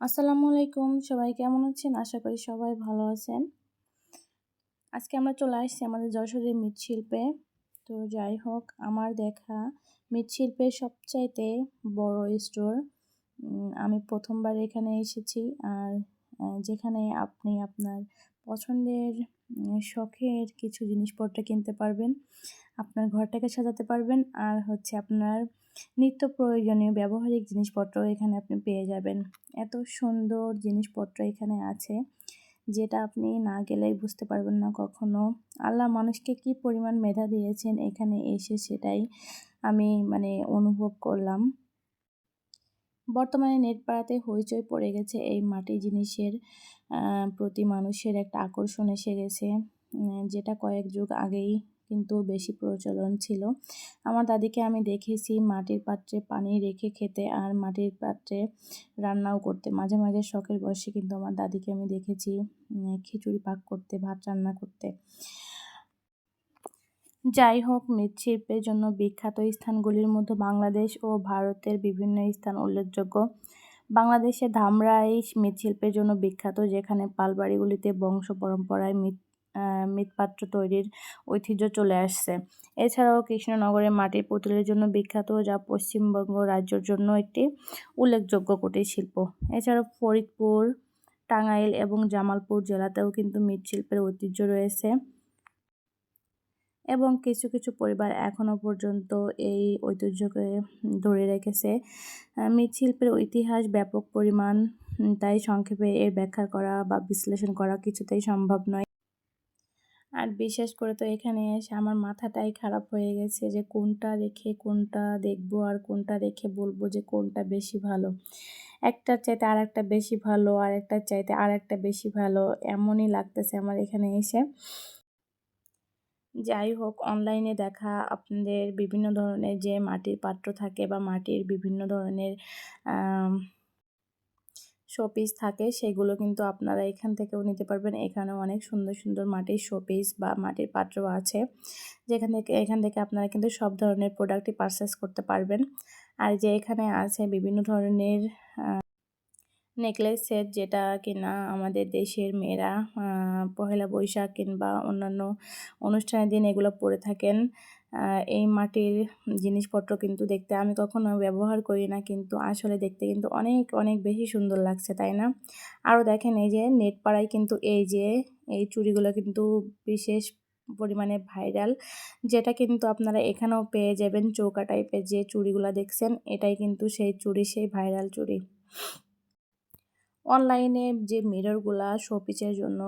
আসসালামু আলাইকুম, সবাই কেমন আছেন? আশা করি সবাই ভালো আছেন। আজকে আমরা চলে আসছি আমাদের যশোরের মৃৎশিল্পে। তো যাই হোক, আমার দেখা মৃৎশিল্পের সবচাইতে বড় স্টোর আমি প্রথমবার এখানে এসেছি। আর যেখানে আপনি আপনার পছন্দের শখের কিছু জিনিসপত্র কিনতে পারবেন। আপনার ঘরটাকে সাজাতে পারবেন। আর হচ্ছে আপনার নিত্য প্রয়োজনীয় ব্যবহারিক জিনিসপত্র এখানে আপনি পেয়ে যাবেন। এত সুন্দর জিনিসপত্র এখানে আছে, যেটা আপনি না গেলেই বুঝতে পারবেন না কখনো। আল্লাহ মানুষকে কি পরিমাণ মেধা দিয়েছেন এখানে এসে সেটাই আমি মানে অনুভব করলাম। বর্তমানে নেট পাড়াতে হইচই পড়ে গেছে এই মাটি জিনিসের প্রতি মানুষের একটা আকর্ষণ এসে গেছে। যেটা কয়েক যুগ আগেই কিন্তু বেশি প্রচলন ছিল। আমার দাদিকে আমি দেখেছি মাটির পাত্রে পানি রেখে খেতে আর মাটির পাত্রে রান্নাও করতে। মাঝে মাঝে শখের বয়সে কিন্তু আমার দাদিকে আমি দেখেছি খিচুড়ি পাক করতে, ভাত রান্না করতে। যাই হোক, মৃৎশিল্পের জন্য বিখ্যাত স্থানগুলির মধ্যে বাংলাদেশ ও ভারতের বিভিন্ন স্থান উল্লেখযোগ্য। বাংলাদেশে ধামরাই মৃৎশিল্পের জন্য বিখ্যাত, যেখানে পালবাড়িগুলিতে বংশ পরম্পরায় মৃৎ মৃৎপাত্র তৈরির ঐতিহ্য চলে আসছে। এছাড়াও কৃষ্ণনগরের মাটির পুতুলের জন্য বিখ্যাত যা পশ্চিমবঙ্গ রাজ্যের জন্য একটি উল্লেখযোগ্য কুটির শিল্প। এছাড়াও ফরিদপুর, টাঙ্গাইল এবং জামালপুর জেলাতেও কিন্তু মৃৎশিল্পের ঐতিহ্য রয়েছে। এবং কিছু কিছু পরিবার এখনও পর্যন্ত এই ঐতিহ্যকে ধরে রেখেছে। মৃৎশিল্পের ইতিহাস ব্যাপক পরিমাণ তাই সংক্ষেপে এর ব্যাখ্যা করা বা বিশ্লেষণ করা কিছুতেই সম্ভব নয়। আর বিশেষ করে তো এখানে এসে আমার মাথাটাই খারাপ হয়ে গেছে যে কোনটা রেখে কোনটা দেখব আর কোনটা রেখে বলব যে কোনটা বেশি ভালো। একটার চাইতে আর একটা বেশি ভালো আর একটার চাইতে আর একটা বেশি ভালো, এমনই লাগতেছে আমার এখানে এসে। যাই হোক অনলাইনে দেখা, আপনাদের বিভিন্ন ধরনের যে মাটির পাত্র থাকে বা মাটির বিভিন্ন ধরনের শোপিস থাকে, সেগুলো কিন্তু আপনারা এখান থেকেও নিতে পারবেন। এখানেও অনেক সুন্দর সুন্দর মাটির শোপিস বা মাটির পাত্র আছে। যেখান থেকে, এখান থেকে আপনারা কিন্তু সব ধরনের প্রোডাক্টই পারচেস করতে পারবেন। আর যে এখানে আছে বিভিন্ন ধরনের নেকলেস সেট যেটা কিনা আমাদের দেশের মেয়েরা পহেলা বৈশাখ কিংবা অন্যান্য অনুষ্ঠানের দিন এগুলো পরে থাকেন। এই মাটির জিনিসপত্র কিন্তু দেখতে আমি কখনো ব্যবহার করি না, কিন্তু আসলে দেখতে কিন্তু অনেক অনেক বেশি সুন্দর লাগছে, তাই না? আরও দেখেন এই যে নেট পাড়ায় কিন্তু এই যে এই চুড়িগুলো কিন্তু বিশেষ পরিমাণে ভাইরাল, যেটা কিন্তু আপনারা এখানেও পেয়ে যাবেন চৌকা টাইপের যে চুড়িগুলো দেখছেন, এটাই কিন্তু সেই চুড়ি, সেই ভাইরাল চুড়ি। অনলাইনে যে মিররগুলা শোপিসের জন্য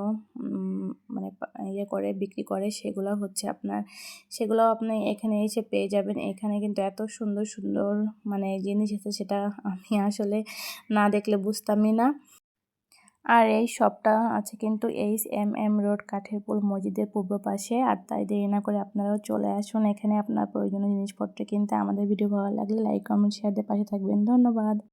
মানে ইয়ে করে, বিক্রি করে, সেগুলো হচ্ছে আপনার, সেগুলো আপনি এখানে এসে পেয়ে যাবেন। এখানে কিন্তু এত সুন্দর সুন্দর মানে জিনিস আছে, সেটা আমি আসলে না দেখলে বুঝতামই না। আর এই শপটা আছে কিন্তু এইচ এম এম রোড কাঠের পুল মসজিদের পূর্ব পাশে। আর তাই দেরি না করে আপনারাও চলে আসুন। এখানে আপনার প্রয়োজনীয় জিনিসপত্র কিনতে আমাদের ভিডিও ভালো লাগলে লাইক কমেন্ট শেয়ার দিয়ে পাশে থাকবেন। ধন্যবাদ।